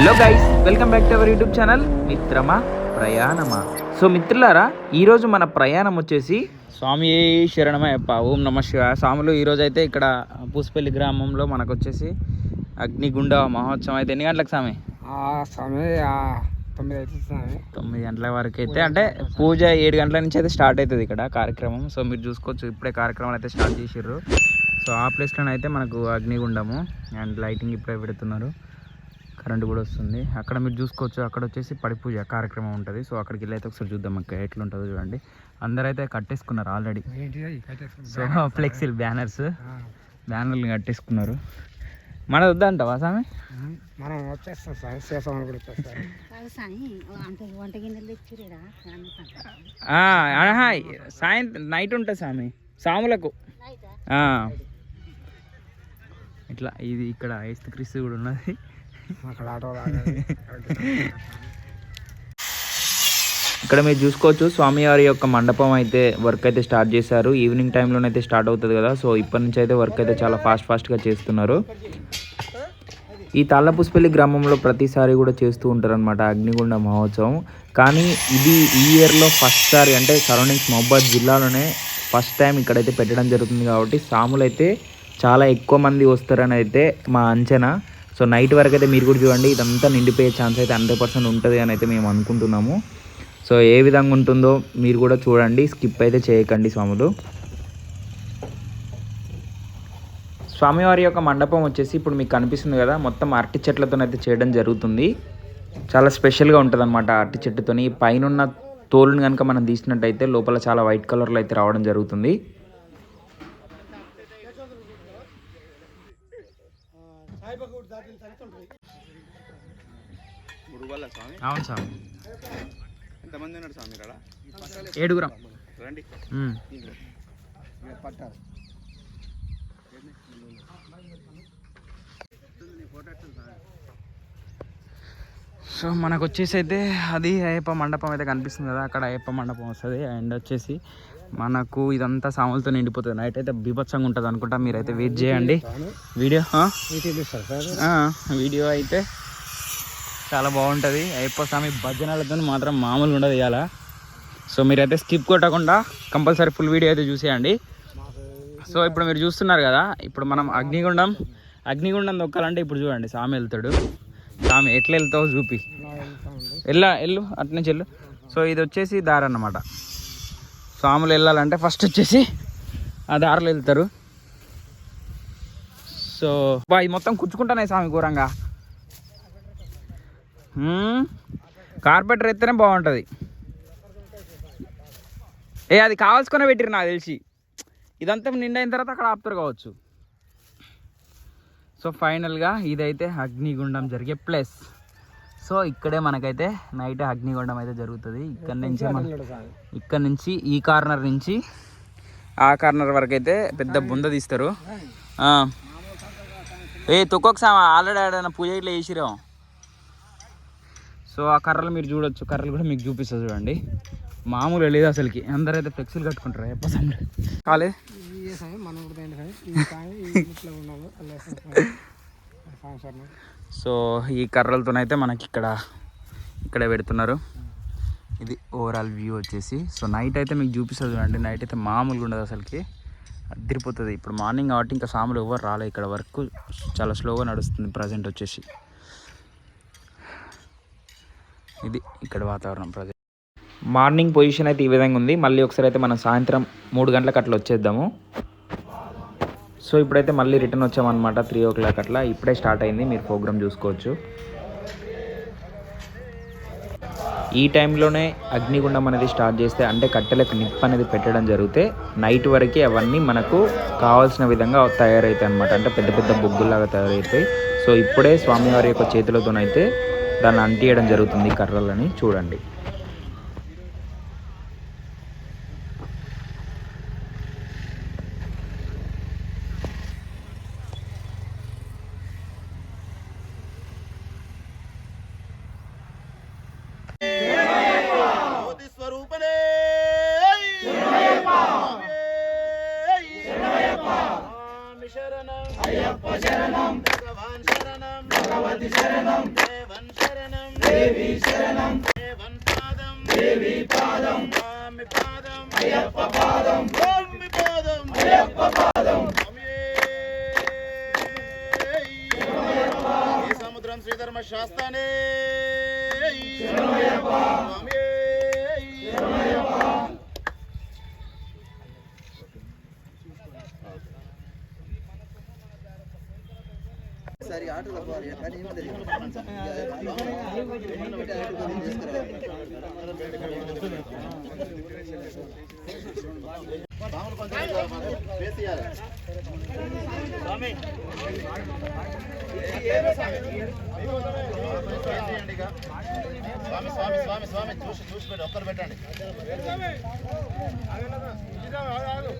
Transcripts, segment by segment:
Hello guys welcome back to our YouTube channel మిత్రమా ప్రయాణమా? So మిత్రులారా ఈరోజు మన ప్రయాణం వచ్చేసి స్వామి శరణమయ్యప్ప ఓం నమ శివ స్వాములు ఈరోజు అయితే ఇక్కడ పూసపల్లి గ్రామంలో మనకు వచ్చేసి అగ్నిగుండ మహోత్సవం అయితే ఎన్ని గంటలకు స్వామి? స్వామి తొమ్మిది అవుతుంది స్వామి. తొమ్మిది గంటల వరకు అయితే అంటే పూజ ఏడు గంటల నుంచి అయితే స్టార్ట్ అవుతుంది ఇక్కడ కార్యక్రమం. సో మీరు చూసుకోవచ్చు ఇప్పుడే కార్యక్రమం అయితే స్టార్ట్ చేసిర్రు. సో ఆ ప్లేస్లోనే అయితే మనకు అగ్నిగుండము అండ్ లైటింగ్ ఇప్పుడే పెడుతున్నారు. కరెంట్ కూడా వస్తుంది. అక్కడ మీరు చూసుకోవచ్చు అక్కడ వచ్చేసి పడి పూజ కార్యక్రమం ఉంటుంది. సో అక్కడికి వెళ్ళి అయితే ఒకసారి చూద్దాం అక్కడ ఎట్లుంటుందో చూడండి. అందరూ అయితే కట్టేసుకున్నారు ఆల్రెడీ. సో ఫ్లెక్సిల్ బ్యానర్స్. బ్యానర్లు కట్టేసుకున్నారు. మన వద్దంటావా స్వామి మనం వచ్చేస్తాం శేషం కూడా వచ్చేస్తాం. సాయంత్రం నైట్ ఉంటుంది స్వామి సాములకు. ఆ. ఇట్లా ఇది ఇక్కడ ఏస్తు క్రీస్తు కూడా ఉన్నది. అక్కడ ఆటో ఇక్కడ మీరు చూసుకోవచ్చు స్వామివారి యొక్క మండపం అయితే వర్క్ అయితే స్టార్ట్ చేశారు. ఈవినింగ్ టైంలోనైతే స్టార్ట్ అవుతుంది కదా సో ఇప్పటి నుంచి అయితే వర్క్ అయితే చాలా ఫాస్ట్ ఫాస్ట్గా చేస్తున్నారు. ఈ తాళ్ళపుష్పల్లి గ్రామంలో ప్రతిసారి కూడా చేస్తూ ఉంటారు అనమాట అగ్నిగుండ మహోత్సవం. కానీ ఇది ఈ ఇయర్లో ఫస్ట్ సారి అంటే సరౌండింగ్స్ మహబాద్ జిల్లాలోనే ఫస్ట్ టైం ఇక్కడైతే పెట్టడం జరుగుతుంది కాబట్టి సాములు అయితే చాలా ఎక్కువ మంది వస్తారని అయితే మా అంచనా. సో నైట్ వరకు అయితే మీరు కూడా చూడండి ఇదంతా నిండిపోయే ఛాన్స్ అయితే హండ్రెడ్ పర్సెంట్ ఉంటుంది అని అయితే మేము అనుకుంటున్నాము. సో ఏ విధంగా ఉంటుందో మీరు కూడా చూడండి స్కిప్ అయితే చేయకండి స్వాములు. స్వామివారి యొక్క మండపం వచ్చేసి ఇప్పుడు మీకు కనిపిస్తుంది కదా మొత్తం అరటి చెట్లతోనైతే చేయడం జరుగుతుంది. చాలా స్పెషల్గా ఉంటుంది అనమాట అరటి చెట్టుతోని. పైన తోలును తోలుని కనుక మనం తీసినట్టయితే లోపల చాలా వైట్ కలర్లో అయితే రావడం జరుగుతుంది. అవును స్వామి. ఎంతమంది ఉన్నారు స్వామి ఇక్కడ? ఏడుగురం. రండి. పట్టారు సో మనకు వచ్చేసి అయితే అది అయ్యప్ప మండపం అయితే కనిపిస్తుంది కదా అక్కడ అయ్యప్ప మండపం వస్తుంది. అండ్ వచ్చేసి మనకు ఇదంతా సాములతో నిండిపోతుంది. నైట్ అయితే బీభత్సంగా ఉంటుంది అనుకుంటా మీరైతే వెయిట్ చేయండి. వీడియో ఆ? ఆ, వీడియో అయితే చాలా బాగుంటుంది. అయ్యప్ప స్వామి భజనలతో మాత్రం మామూలు ఉండదు ఇవాళ సో మీరైతే స్కిప్ కొట్టకుండా కంపల్సరీ ఫుల్ వీడియో అయితే చూసేయండి. సో ఇప్పుడు మీరు చూస్తున్నారు కదా ఇప్పుడు మనం అగ్నిగుండం అగ్నిగుండం దొక్కాలంటే ఇప్పుడు చూడండి స్వామి వెళ్తాడు. స్వామి ఎట్లా వెళ్తావు చూపి. వెళ్ళా వెళ్ళు అటు చెల్లు వెళ్ళు సో ఇది వచ్చేసి దారి అన్నమాట. స్వాములు వెళ్ళాలంటే ఫస్ట్ వచ్చేసి ఆ దారిలో వెళ్తారు. సో బా ఇది మొత్తం కుచ్చుకుంటానే స్వామి ఘోరంగా. కార్పెటర్ ఎత్తేనే బాగుంటుంది. ఏ అది కావాల్సుకునే పెట్టిరు నాకు తెలిసి. ఇదంతా నిండైన తర్వాత అక్కడ ఆపుతారు కావచ్చు. సో ఫైనల్గా ఇదైతే అగ్నిగుండం జరిగే ప్లేస్. సో ఇక్కడే మనకైతే నైట్ అగ్నిగుండం అయితే జరుగుతుంది. ఇక్కడ నుంచి మన ఇక్కడ నుంచి ఈ కార్నర్ నుంచి ఆ కార్నర్ వరకు అయితే పెద్ద బుంద తీస్తారు. ఏ తొక్కొక సామ ఆల్రెడీ ఆడైనా పూజ ఇట్లా చేసిరా సో ఆ కర్రలు మీరు చూడొచ్చు. కర్రలు కూడా మీకు చూపిస్తుంది చూడండి. మామూలు లేదు అసలుకి. అందరైతే ఫ్లెక్సీలు కట్టుకుంటారు? ఎప్ప కాలే? సో ఈ కర్రలతోనైతే మనకి ఇక్కడ ఇక్కడే పెడుతున్నారు. ఇది ఓవరాల్ వ్యూ వచ్చేసి. సో నైట్ అయితే మీకు చూపిస్తుంది చూడండి. నైట్ అయితే మామూలుగా ఉండదు అసలుకి. అదిరిపోతుంది. ఇప్పుడు మార్నింగ్ కాబట్టి ఇంకా సాములు ఎవరు రాలే ఇక్కడ వర్క్. చాలా స్లోగా నడుస్తుంది ప్రజెంట్ వచ్చేసి. ఇది ఇక్కడ వాతావరణం ప్రజెంట్ మార్నింగ్ పొజిషన్ అయితే ఈ విధంగా ఉంది. మళ్ళీ ఒకసారి అయితే మనం సాయంత్రం మూడు గంటలకు అట్లా వచ్చేద్దాము. సో ఇప్పుడైతే మళ్ళీ రిటర్న్ వచ్చామన్నమాట త్రీ ఓ క్లాక్ అట్లా. ఇప్పుడే స్టార్ట్ అయింది. మీరు ప్రోగ్రామ్ చూసుకోవచ్చు. ఈ టైంలోనే అగ్నిగుండం అనేది స్టార్ట్ చేస్తే అంటే కట్టెలకు నిప్పు అనేది పెట్టడం జరిగితే నైట్ వరకు అవన్నీ మనకు కావాల్సిన విధంగా తయారవుతాయి అనమాట అంటే పెద్ద పెద్ద బొగ్గులాగా తయారవుతాయి. సో ఇప్పుడే స్వామివారి యొక్క చేతులతోనైతే దాన్ని అంటియడం జరుగుతుంది కర్రలని. చూడండి శరణం భగవాన్ శరణం భగవతి శరణం దేవన్ శరణం దేవి శరణం దేవన్ పాదం దేవి పాదం. స్వామి పాదం అయ్యప్ప పాదం స్వామి పాదం అయ్యప్ప పాదం ఈ సముద్రం శ్రీధర్మ శాస్త్రానే స్వామి మామూలు కొంచెం వేసియాలి స్వామి స్వామి స్వామి స్వామి స్వామి చూసి చూసి పెట్టి ఒక్కరు పెట్టండి దయచేసి తన ఉంటారు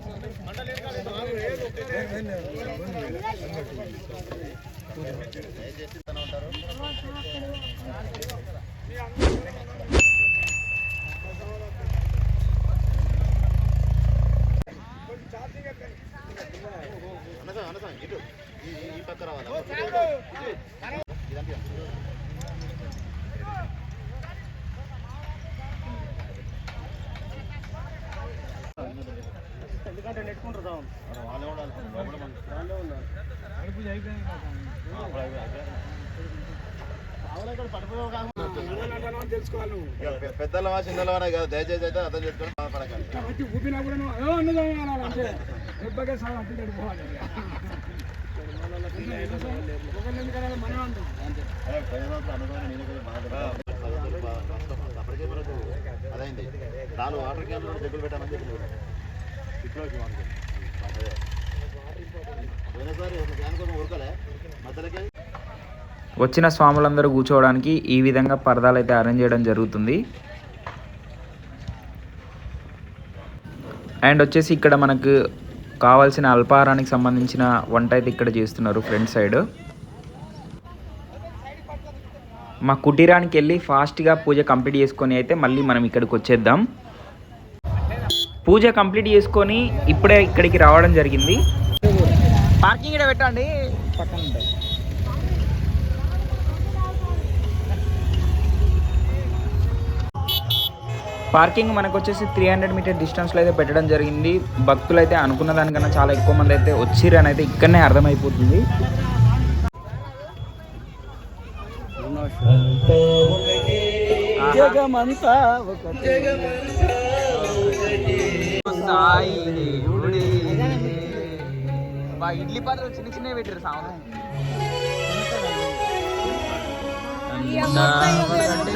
అనసా అనసా ఇటు. ఈ పక్క రావాలి ఇదంతా ఎందుకంటే నెట్టుకుంటారు వాళ్ళే ఉండాలి లోపల మన- వాళ్ళే ఉండాలి తెలుసుకోవాలి నువ్వు ఇక పె- పెద్దలవా చిన్నలవానే కాదు దయచేసి అయితే అర్థం చేసుకొని బాధపడకండి. కాబట్టి ఊపినా కూడా నువ్వు "ఏ, అన్నదానం అనాలి అంతే. దెబ్బకే సార్ అట్టి తడిపోవాలి ఒకళ్ళు ఎందుకు అనాలి మనం అంటాం అదే ప్రజలకు అనుభవం నేను కూడా బాధపడ్డా. అప్పటికే మనకు అదైంది నాలుగు వాటర్ క్యాన్లు డబ్బులు పెట్టామని చెప్పి ఇప్పుడు అదే. పోయినసారి ఒక క్యాన్ కోసం ఉరకలే. మధ్యలోకి వచ్చిన స్వాములందరూ కూర్చోవడానికి ఈ విధంగా పరదాలు అయితే అరేంజ్ చేయడం జరుగుతుంది. అండ్ వచ్చేసి ఇక్కడ మనకు కావాల్సిన అల్పాహారానికి సంబంధించిన వంట అయితే ఇక్కడ చేస్తున్నారు ఫ్రంట్ సైడ్. మా కుటీరానికి వెళ్ళి ఫాస్ట్గా పూజ కంప్లీట్ చేసుకొని అయితే మళ్ళీ మనం ఇక్కడికి వచ్చేద్దాం. పూజ కంప్లీట్ చేసుకొని ఇప్పుడే ఇక్కడికి రావడం జరిగింది. పార్కింగ్ ఇక్కడ పెట్టండి. పక్కన పార్కింగ్ మనకు వచ్చేసి త్రీ హండ్రెడ్ మీటర్ డిస్టెన్స్లో అయితే పెట్టడం జరిగింది. భక్తులు అయితే అనుకున్న దానికన్నా చాలా ఎక్కువ మంది అయితే వచ్చిరని అయితే ఇక్కడనే అర్థమైపోతుంది. ఇడ్లీ పాత్రలు చిన్న చిన్న పెట్టారు సాంగ్ అంటే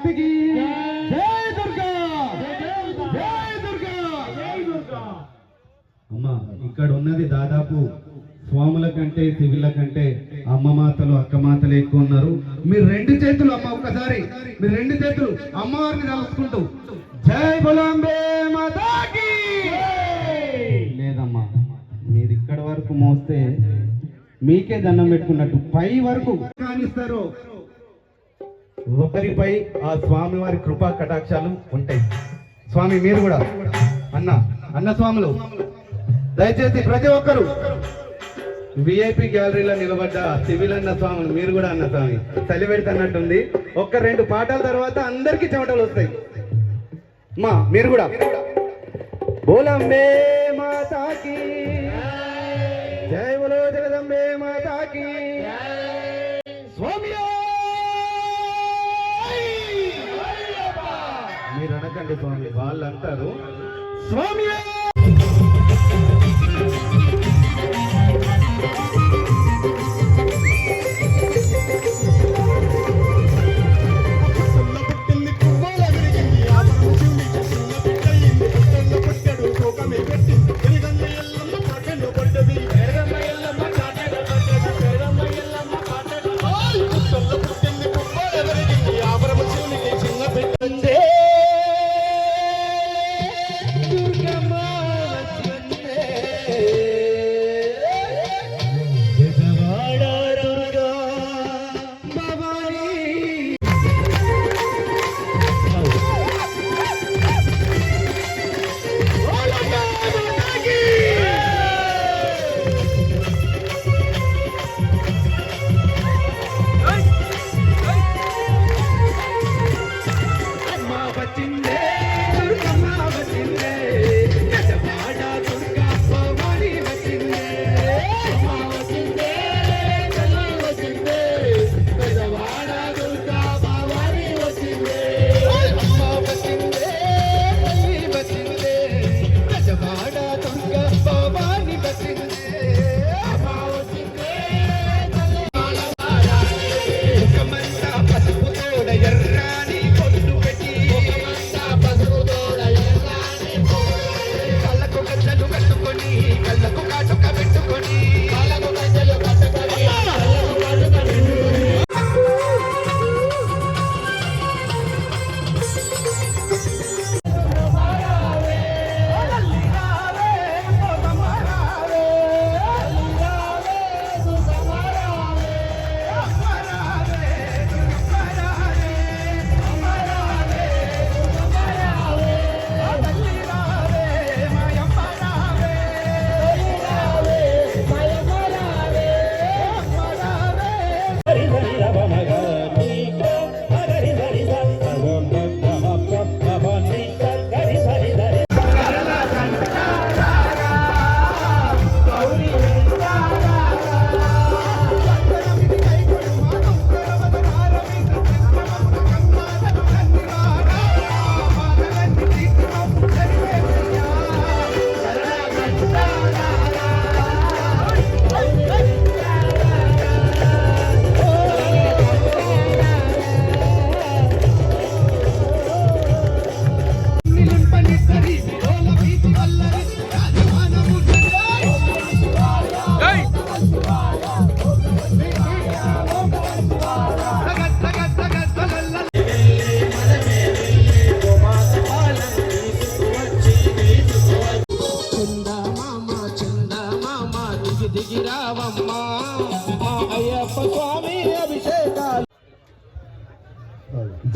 ఆది పరాశక్తికి జై దుర్గా! జై దుర్గా! అమ్మా ఇక్కడ ఉన్నది దాదాపు స్వాముల కంటే శివుల కంటే అమ్మ మాతలు అక్క మాతలు ఎక్కువ ఉన్నారు. మీరు రెండు చేతులు అమ్మ ఒక్కసారి మీరు రెండు చేతులు అమ్మవారిని తలుచుకుంటూ. జై బులాంబే మాతాకి! లేదమ్మా మీరు ఇక్కడ వరకు మోస్తే మీకే దండం పెట్టుకున్నట్టు పై వరకు కానిస్తారు ఒకరిపై ఆ స్వామి వారి కృపా కటాక్షాలు ఉంటాయి. స్వామి మీరు కూడా. అన్న అన్న స్వాములు. దయచేసి ప్రతి ఒక్కరు విఐపి గ్యాలరీలో నిలబడ్డ సివిల్ అన్న స్వాములు మీరు కూడా అన్న స్వామి. చలి పెడుతున్నట్టుంది. ఒక్క రెండు పాటల తర్వాత అందరికీ చెమటలు వస్తాయి. మా మీరు కూడా. బోలంబే మాతాకి స్వామి. వాళ్ళు అంటారు స్వామి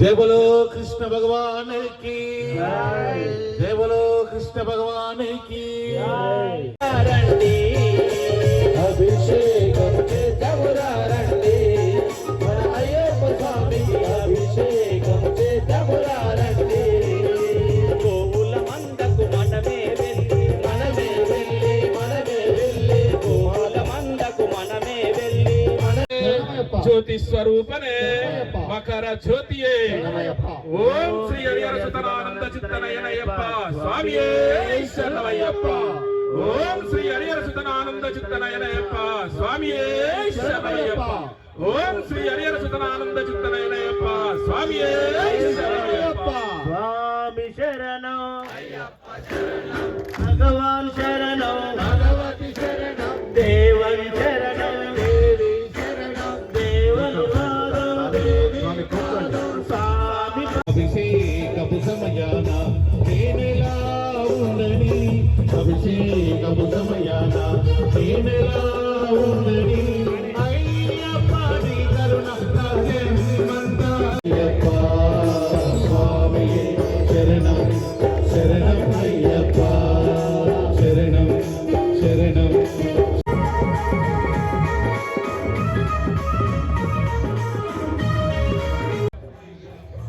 जय बोलो कृष्ण भगवान की जय बोलो कृष्ण भगवान की రండి జ్యోతి స్వరూపనే. మకర జ్యోతియే. ఓం శ్రీ హరిహర సుతనానంద చిత్తనయనయ్యప్ప. స్వామియే. శరణమయ్యప్ప ఓం శ్రీ హరిహర సుతనానంద చిత్తనయనయ్యప్ప. స్వామియే. శరణమయ్యప్ప ఓం శ్రీ హరిహర సుతనానంద చిత్తనయనయ్యప్ప. స్వామి స్వామి శరణం. భగవాన్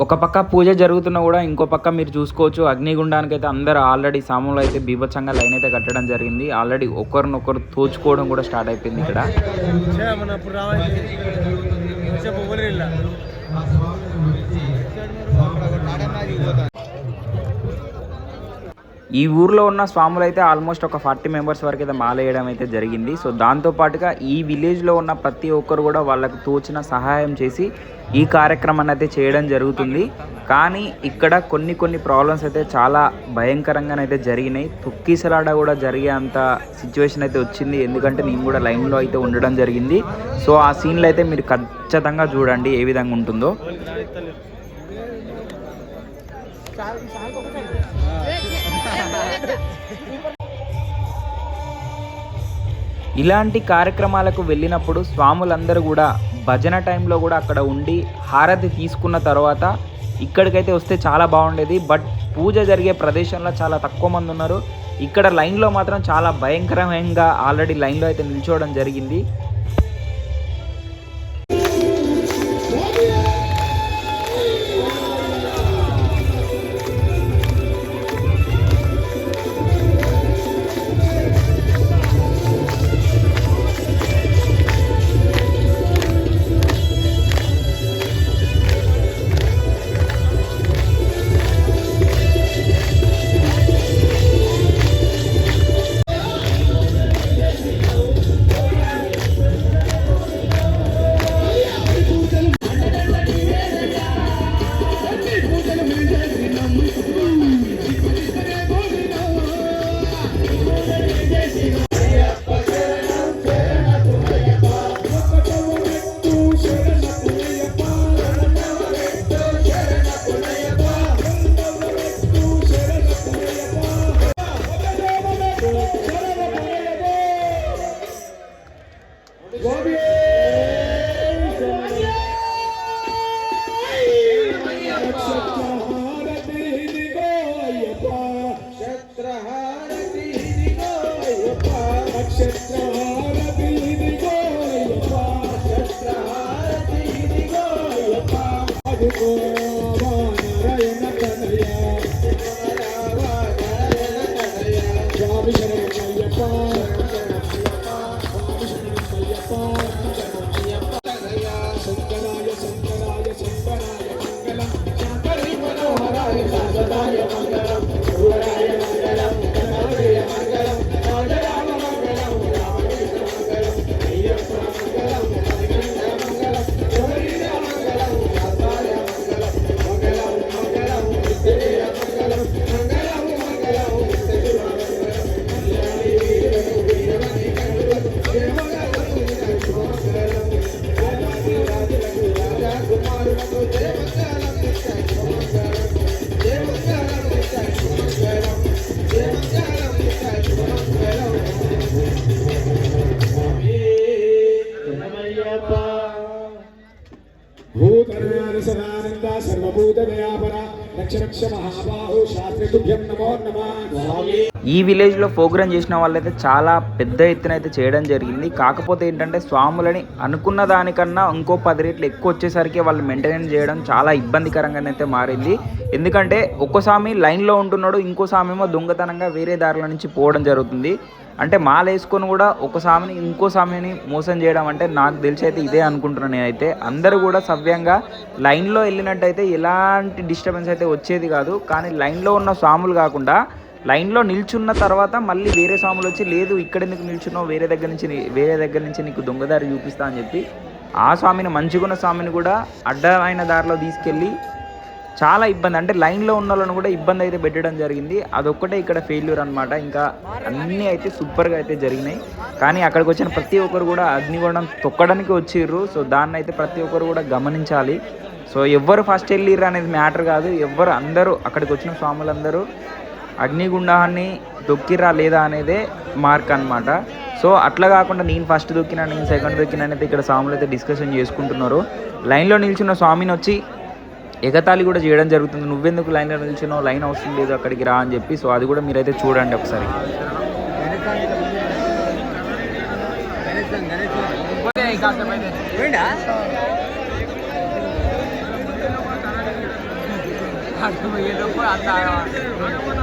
ఒక పక్క పూజ జరుగుతున్నా కూడా ఇంకో పక్క మీరు చూసుకోవచ్చు. అగ్నిగుండానికి అయితే అందరూ ఆల్రెడీ సాములు అయితే బీభత్సంగా లైన్ అయితే కట్టడం జరిగింది. ఆల్రెడీ ఒకరినొకరు తోచుకోవడం కూడా స్టార్ట్ అయిపోయింది ఇక్కడ మనప్పుడు రావాలి ఈ ఊర్లో ఉన్న స్వాములు అయితే ఆల్మోస్ట్ ఒక ఫార్టీ మెంబర్స్ వరకు అయితే మాలేయడం అయితే జరిగింది. సో దాంతో పాటుగా ఈ విలేజ్లో ఉన్న ప్రతి ఒక్కరు కూడా వాళ్ళకు తోచిన సహాయం చేసి ఈ కార్యక్రమాన్ని అయితే చేయడం జరుగుతుంది. కానీ ఇక్కడ కొన్ని కొన్ని ప్రాబ్లమ్స్ అయితే చాలా భయంకరంగానైతే జరిగినాయి. తొక్కిసలాడ కూడా జరిగే అంత సిచ్యువేషన్ అయితే వచ్చింది. ఎందుకంటే నేను కూడా లైన్లో అయితే ఉండడం జరిగింది. సో ఆ సీన్లు అయితే మీరు ఖచ్చితంగా చూడండి ఏ విధంగా ఉంటుందో. ఇలాంటి కార్యక్రమాలకు వెళ్ళినప్పుడు స్వాములందరూ కూడా భజన టైంలో కూడా అక్కడ ఉండి హారతి తీసుకున్న తర్వాత ఇక్కడికైతే వస్తే చాలా బాగుండేది. బట్ పూజ జరిగే ప్రదేశంలో చాలా తక్కువ మంది ఉన్నారు. ఇక్కడ లైన్లో మాత్రం చాలా భయంకరంగా ఆల్రెడీ లైన్లో అయితే నిల్చోవడం జరిగింది. Gracias. ఈ విలేజ్లో ప్రోగ్రామ్ చేసిన వాళ్ళైతే చాలా పెద్ద ఎత్తున అయితే చేయడం జరిగింది. కాకపోతే ఏంటంటే స్వాములని అనుకున్న దానికన్నా ఇంకో పది రేట్లు ఎక్కువ వచ్చేసరికి వాళ్ళు మెయింటైన్ చేయడం చాలా ఇబ్బందికరంగానైతే మారింది. ఎందుకంటే ఒక్కో స్వామి లైన్లో ఉంటున్నాడు ఇంకో స్వామి ఏమో దొంగతనంగా వేరే దారిలో నుంచి పోవడం జరుగుతుంది. అంటే మాల వేసుకొని కూడా ఒక స్వామిని ఇంకో స్వామిని మోసం చేయడం అంటే నాకు తెలిసి అయితే ఇదే అనుకుంటున్నాను నేనైతే. అందరూ కూడా సవ్యంగా లైన్లో వెళ్ళినట్టయితే ఎలాంటి డిస్టర్బెన్స్ అయితే వచ్చేది కాదు. కానీ లైన్లో ఉన్న స్వాములు కాకుండా లైన్లో నిల్చున్న తర్వాత మళ్ళీ వేరే స్వాములు వచ్చి లేదు ఇక్కడ ఎందుకు నిల్చున్నావు? వేరే దగ్గర నుంచి వేరే దగ్గర నుంచి నీకు దొంగదారి చూపిస్తా అని చెప్పి ఆ స్వామిని మంచిగున్న స్వామిని కూడా అడ్డమైన దారిలో తీసుకెళ్ళి చాలా ఇబ్బంది. అంటే లైన్లో ఉన్న వాళ్ళని కూడా ఇబ్బంది అయితే పెట్టడం జరిగింది. అదొక్కటే ఇక్కడ ఫెయిల్యూర్ అనమాట ఇంకా అన్నీ అయితే సూపర్గా అయితే జరిగినాయి. కానీ అక్కడికి వచ్చిన ప్రతి ఒక్కరు కూడా అగ్నిగుండం తొక్కడానికి వచ్చిర్రు. సో దాన్ని అయితే ప్రతి ఒక్కరు కూడా గమనించాలి. సో ఎవ్వరు ఫస్ట్ వెళ్ళిర్రు అనేది మ్యాటర్ కాదు. ఎవ్వరు అందరూ అక్కడికి వచ్చిన స్వాములందరూ అగ్నిగుండాన్ని దొక్కిరా లేదా అనేదే మార్క్ అనమాట సో అట్లా కాకుండా నేను ఫస్ట్ దొక్కినా నేను సెకండ్ దొక్కినా అనేది ఇక్కడ స్వాములు అయితే డిస్కషన్ చేసుకుంటున్నారు. లైన్లో నిల్చున్న స్వామిని వచ్చి ఎగతాళి కూడా చేయడం జరుగుతుంది. నువ్వెందుకు లైన్లో నిల్చున్నావు? లైన్ అవసరం లేదు అక్కడికి రా అని చెప్పి. సో అది కూడా మీరైతే చూడండి ఒకసారి. దగ్గరికి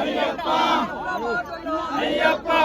ஐயப்பா ஐயப்பா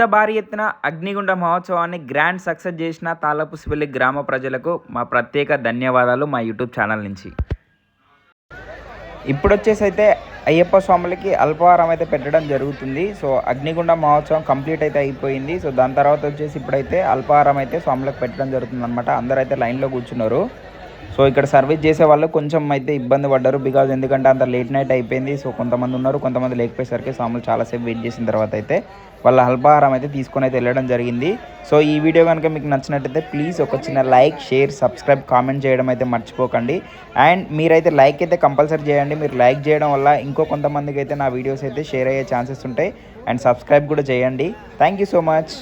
ఇంత భారీ ఎత్తున అగ్నిగుండ మహోత్సవాన్ని గ్రాండ్ సక్సెస్ చేసిన తాలపుసిపల్లి గ్రామ ప్రజలకు మా ప్రత్యేక ధన్యవాదాలు మా యూట్యూబ్ ఛానల్ నుంచి. ఇప్పుడు వచ్చేసి అయితే అయ్యప్ప స్వాములకి అల్పాహారం అయితే పెట్టడం జరుగుతుంది. సో అగ్నిగుండ మహోత్సవం కంప్లీట్ అయితే అయిపోయింది. సో దాని తర్వాత వచ్చేసి ఇప్పుడైతే అల్పాహారం అయితే స్వాములకు పెట్టడం జరుగుతుంది అనమాట అందరూ అయితే లైన్లో కూర్చున్నారు. సో ఇక్కడ సర్వీస్ చేసే వాళ్ళు కొంచెం అయితే ఇబ్బంది పడ్డారు. బికాజ్ ఎందుకంటే అంత లేట్ నైట్ అయిపోయింది. సో కొంతమంది ఉన్నారు కొంతమంది లేకపోయేసరికి స్వాములు చాలాసేపు వెయిట్ చేసిన తర్వాత అయితే వాళ్ళ అల్పాహారం అయితే తీసుకొని అయితే వెళ్ళడం జరిగింది. సో ఈ వీడియో కనుక మీకు నచ్చినట్టయితే ప్లీజ్ ఒక చిన్న లైక్ షేర్ సబ్స్క్రైబ్ కామెంట్ చేయడం అయితే మర్చిపోకండి. అండ్ మీరైతే లైక్ అయితే కంపల్సరీ చేయండి. మీరు లైక్ చేయడం వల్ల ఇంకో కొంతమందికి అయితే నా వీడియోస్ అయితే షేర్ అయ్యే ఛాన్సెస్ ఉంటాయి. అండ్ సబ్స్క్రైబ్ కూడా చేయండి. Thank you so much